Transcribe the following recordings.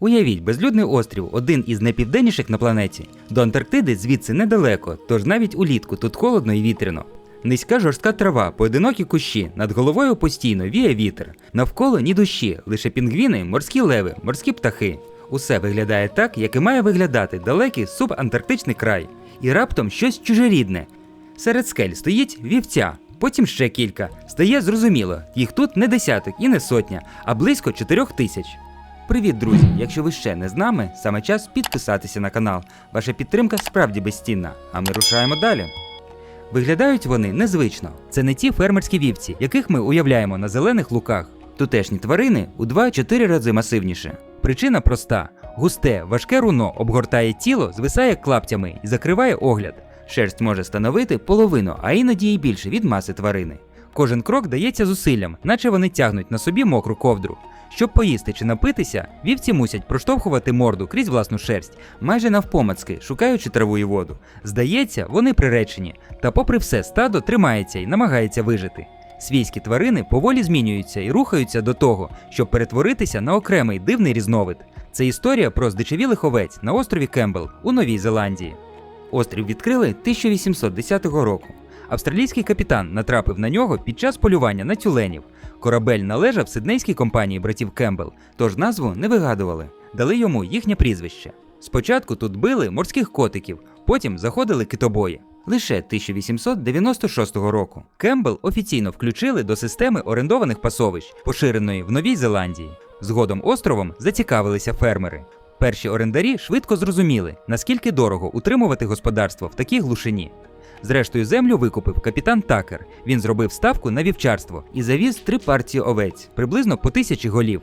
Уявіть, безлюдний острів один із найпівденніших на планеті. До Антарктиди звідси недалеко, тож навіть улітку тут холодно і вітряно. Низька жорстка трава, поодинокі кущі, над головою постійно віє вітер. Навколо ні душі, лише пінгвіни, морські леви, морські птахи. Усе виглядає так, як і має виглядати далекий субантарктичний край. І раптом щось чужорідне. Серед скель стоїть вівця, потім ще кілька. Стає зрозуміло, їх тут не десяток і не сотня, а близько чотирьох тисяч. Привіт, друзі! Якщо ви ще не з нами, саме час підписатися на канал. Ваша підтримка справді безцінна, а ми рушаємо далі. Виглядають вони незвично. Це не ті фермерські вівці, яких ми уявляємо на зелених луках. Тутешні тварини у 2-4 рази масивніше. Причина проста: густе, важке руно обгортає тіло, звисає клаптями і закриває огляд. Шерсть може становити половину, а іноді й більше від маси тварини. Кожен крок дається зусиллям, наче вони тягнуть на собі мокру ковдру. Щоб поїсти чи напитися, вівці мусять проштовхувати морду крізь власну шерсть, майже навпомацки, шукаючи траву і воду. Здається, вони приречені, та попри все стадо тримається і намагається вижити. Свійські тварини поволі змінюються і рухаються до того, щоб перетворитися на окремий дивний різновид. Це історія про здичавілих овець на острові Кембл у Новій Зеландії. Острів відкрили 1810 року. Австралійський капітан натрапив на нього під час полювання на тюленів. Корабель належав сиднейській компанії братів Кембл, тож назву не вигадували, дали йому їхнє прізвище. Спочатку тут били морських котиків, потім заходили китобої. Лише 1896 року Кембл офіційно включили до системи орендованих пасовищ, поширеної в Новій Зеландії. Згодом островом зацікавилися фермери. Перші орендарі швидко зрозуміли, наскільки дорого утримувати господарство в такій глушині. Зрештою, землю викупив капітан Такер. Він зробив ставку на вівчарство і завіз три партії овець, приблизно по тисячі голів.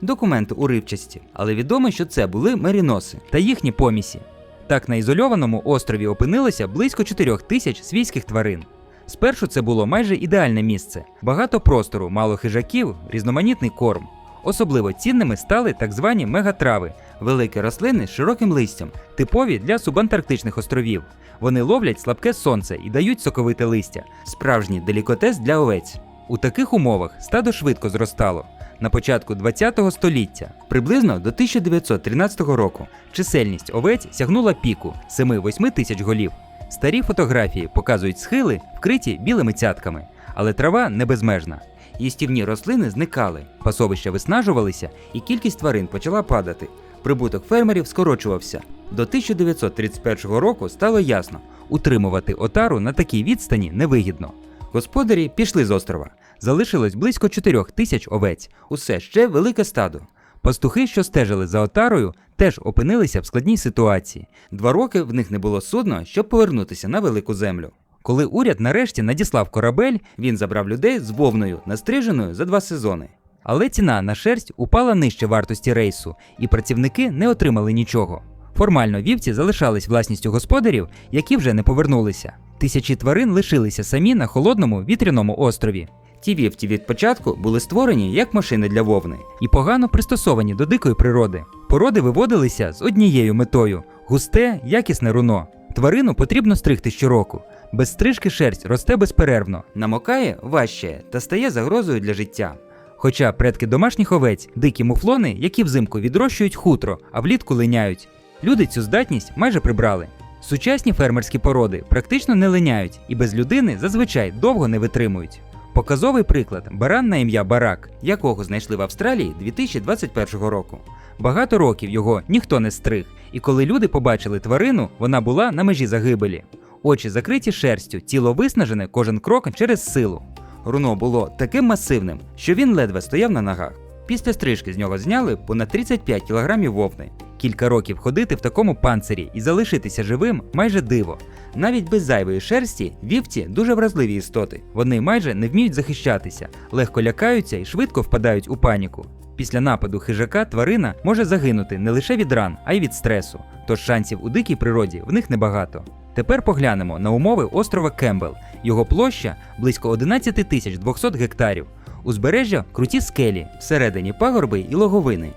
Документи уривчасті, але відомо, що це були меріноси та їхні помісі. Так на ізольованому острові опинилося близько 4 тисяч свійських тварин. Спершу це було майже ідеальне місце: багато простору, мало хижаків, різноманітний корм. Особливо цінними стали так звані мегатрави, великі рослини з широким листям, типові для субантарктичних островів. Вони ловлять слабке сонце і дають соковите листя, справжній делікатес для овець. У таких умовах стадо швидко зростало. На початку ХХ століття, приблизно до 1913 року, чисельність овець сягнула піку 7-8 тисяч голів. Старі фотографії показують схили, вкриті білими цятками, але трава не безмежна. Їстівні рослини зникали, пасовища виснажувалися, і кількість тварин почала падати. Прибуток фермерів скорочувався. До 1931 року стало ясно, утримувати отару на такій відстані невигідно. Господарі пішли з острова. Залишилось близько 4 тисяч овець, усе ще велике стадо. Пастухи, що стежили за отарою, теж опинилися в складній ситуації. Два роки в них не було судна, щоб повернутися на велику землю. Коли уряд нарешті надіслав корабель, він забрав людей з вовною, настриженою за два сезони. Але ціна на шерсть упала нижче вартості рейсу, і працівники не отримали нічого. Формально вівці залишались власністю господарів, які вже не повернулися. Тисячі тварин лишилися самі на холодному вітряному острові. Ті вівці від початку були створені як машини для вовни і погано пристосовані до дикої природи. Породи виводилися з однією метою густе, якісне руно. Тварину потрібно стригти щороку. Без стрижки шерсть росте безперервно, намокає важче та стає загрозою для життя. Хоча предки домашніх овець дикі муфлони, які взимку відрощують хутро, а влітку линяють. Люди цю здатність майже прибрали. Сучасні фермерські породи практично не линяють і без людини зазвичай довго не витримують. Показовий приклад баран на ім'я Барак, якого знайшли в Австралії 2021 року. Багато років його ніхто не стриг, і коли люди побачили тварину, вона була на межі загибелі. Очі закриті шерстю, тіло виснажене кожен крок через силу. Руно було таким масивним, що він ледве стояв на ногах. Після стрижки з нього зняли понад 35 кілограмів вовни. Кілька років ходити в такому панцирі і залишитися живим майже диво. Навіть без зайвої шерсті вівці дуже вразливі істоти. Вони майже не вміють захищатися, легко лякаються і швидко впадають у паніку. Після нападу хижака тварина може загинути не лише від ран, а й від стресу, тож шансів у дикій природі в них небагато. Тепер поглянемо на умови острова Кембл. Його площа близько 11 тисяч 200 гектарів. Узбережжя круті скелі, всередині пагорби і логовини.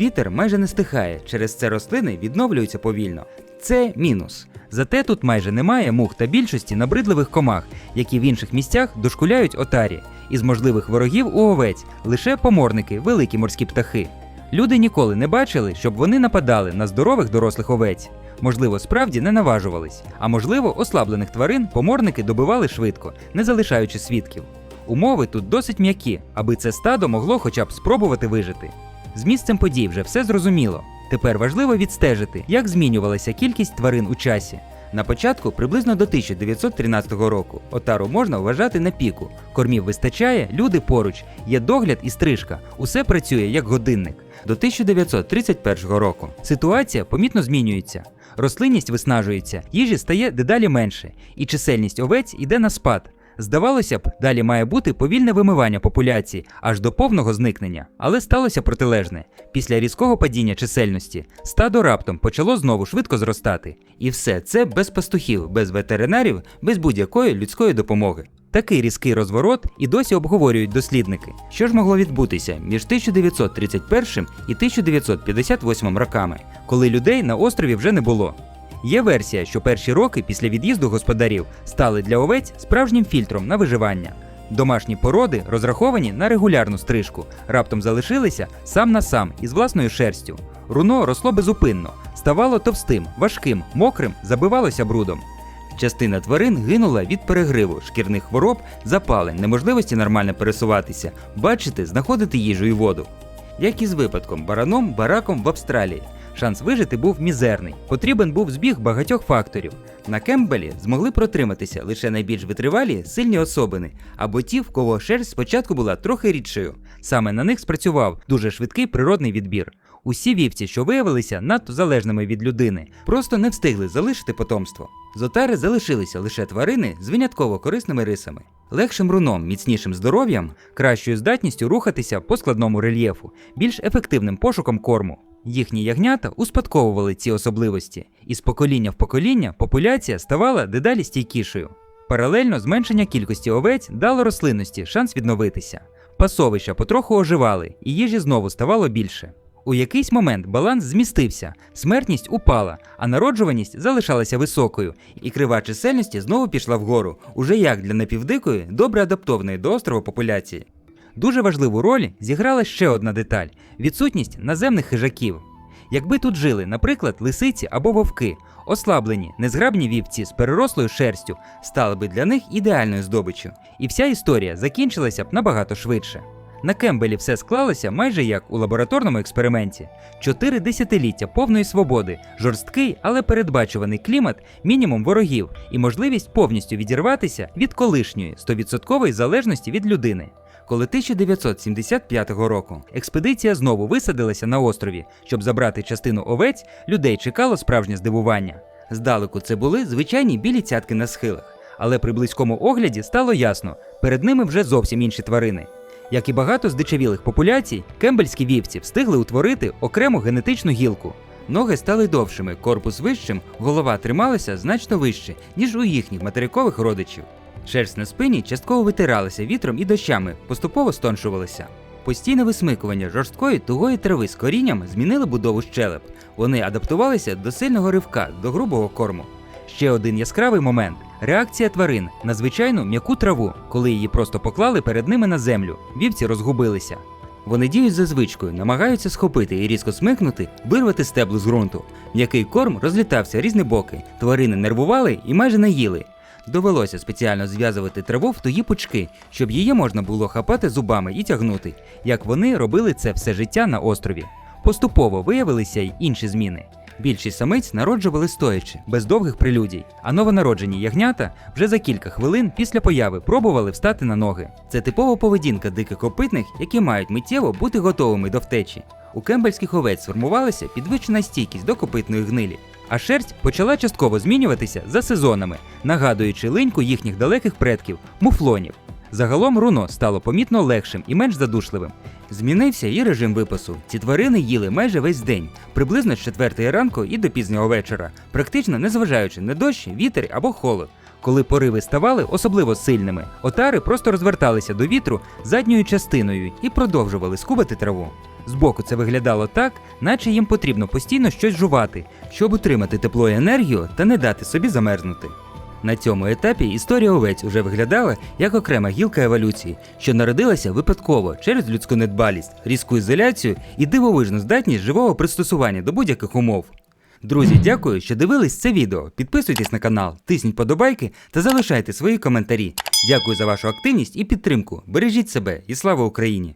Вітер майже не стихає, через це рослини відновлюються повільно. Це мінус. Зате тут майже немає мух та більшості набридливих комах, які в інших місцях дошкуляють отарі. Із можливих ворогів у овець лише поморники, великі морські птахи. Люди ніколи не бачили, щоб вони нападали на здорових дорослих овець. Можливо, справді не наважувались, а можливо, ослаблених тварин поморники добивали швидко, не залишаючи свідків. Умови тут досить м'які, аби це стадо могло хоча б спробувати вижити. З місцем подій вже все зрозуміло. Тепер важливо відстежити, як змінювалася кількість тварин у часі. На початку приблизно до 1913 року отару можна вважати на піку. Кормів вистачає, люди поруч, є догляд і стрижка. Усе працює як годинник. До 1931 року ситуація помітно змінюється. Рослинність виснажується, їжі стає дедалі менше, і чисельність овець йде на спад. Здавалося б, далі має бути повільне вимивання популяції аж до повного зникнення. Але сталося протилежне. Після різкого падіння чисельності стадо раптом почало знову швидко зростати. І все це без пастухів, без ветеринарів, без будь-якої людської допомоги. Такий різкий розворот і досі обговорюють дослідники. Що ж могло відбутися між 1931 і 1958 роками, коли людей на острові вже не було. Є версія, що перші роки після від'їзду господарів стали для овець справжнім фільтром на виживання. Домашні породи, розраховані на регулярну стрижку, раптом залишилися сам на сам із власною шерстю. Руно росло безупинно, ставало товстим, важким, мокрим, забивалося брудом. Частина тварин гинула від перегриву, шкірних хвороб, запалень, неможливості нормально пересуватися, бачити, знаходити їжу і воду. Як і з випадком бараном бараком в Австралії. Шанс вижити був мізерний. Потрібен був збіг багатьох факторів. На Кембелі змогли протриматися лише найбільш витривалі сильні особини, або ті, в кого шерсть спочатку була трохи рідшою. Саме на них спрацював дуже швидкий природний відбір. Усі вівці, що виявилися надто залежними від людини, просто не встигли залишити потомство. З отари залишилися лише тварини з винятково корисними рисами, легшим руном, міцнішим здоров'ям, кращою здатністю рухатися по складному рельєфу, більш ефективним пошуком корму. Їхні ягнята успадковували ці особливості, і з покоління в покоління популяція ставала дедалі стійкішою. Паралельно зменшення кількості овець дало рослинності шанс відновитися. Пасовища потроху оживали, і їжі знову ставало більше. У якийсь момент баланс змістився, смертність упала, а народжуваність залишалася високою, і крива чисельності знову пішла вгору, уже як для напівдикої, добре адаптованої до острова популяції. Дуже важливу роль зіграла ще одна деталь відсутність наземних хижаків. Якби тут жили, наприклад, лисиці або вовки, ослаблені, незграбні вівці з перерослою шерстю стали би для них ідеальною здобиччю, і вся історія закінчилася б набагато швидше. На Кембелі все склалося майже як у лабораторному експерименті: чотири десятиліття повної свободи, жорсткий, але передбачуваний клімат, мінімум ворогів і можливість повністю відірватися від колишньої 100% залежності від людини. Коли 1975 року експедиція знову висадилася на острові, щоб забрати частину овець, людей чекало справжнє здивування. Здалеку це були звичайні білі цятки на схилах, але при близькому огляді стало ясно, перед ними вже зовсім інші тварини. Як і багато здичавілих популяцій, кембельські вівці встигли утворити окрему генетичну гілку. Ноги стали довшими, корпус вищим, голова трималася значно вище, ніж у їхніх материкових родичів. Шерсть на спині частково витиралася вітром і дощами, поступово стоншувалася. Постійне висмикування жорсткої тугої трави з корінням змінили будову щелеп. Вони адаптувалися до сильного ривка, до грубого корму. Ще один яскравий момент реакція тварин на звичайну м'яку траву, коли її просто поклали перед ними на землю. Вівці розгубилися. Вони діють за звичкою, намагаються схопити і різко смикнути, вирвати стебло з ґрунту. М'який корм розлітався різні боки, тварини нервували і майже не їли. Довелося спеціально зв'язувати траву в тугі пучки, щоб її можна було хапати зубами і тягнути, як вони робили це все життя на острові. Поступово виявилися й інші зміни. Більшість самиць народжували стоячи, без довгих прелюдій, а новонароджені ягнята вже за кілька хвилин після появи пробували встати на ноги. Це типова поведінка диких копитних, які мають миттєво бути готовими до втечі. У кембельських овець сформувалася підвищена стійкість до копитної гнилі, а шерсть почала частково змінюватися за сезонами, нагадуючи линьку їхніх далеких предків муфлонів. Загалом руно стало помітно легшим і менш задушливим. Змінився і режим випасу. Ці тварини їли майже весь день, приблизно з 4 ранку і до пізнього вечора, практично не зважаючи на дощ, вітер або холод. Коли пориви ставали особливо сильними, отари просто розверталися до вітру задньою частиною і продовжували скубати траву. Збоку це виглядало так, наче їм потрібно постійно щось жувати, щоб утримати тепло і енергію та не дати собі замерзнути. На цьому етапі історія овець уже виглядала як окрема гілка еволюції, що народилася випадково через людську недбалість, різку ізоляцію і дивовижну здатність живого пристосування до будь-яких умов. Друзі, дякую, що дивились це відео. Підписуйтесь на канал, тисніть подобайки та залишайте свої коментарі. Дякую за вашу активність і підтримку. Бережіть себе і слава Україні!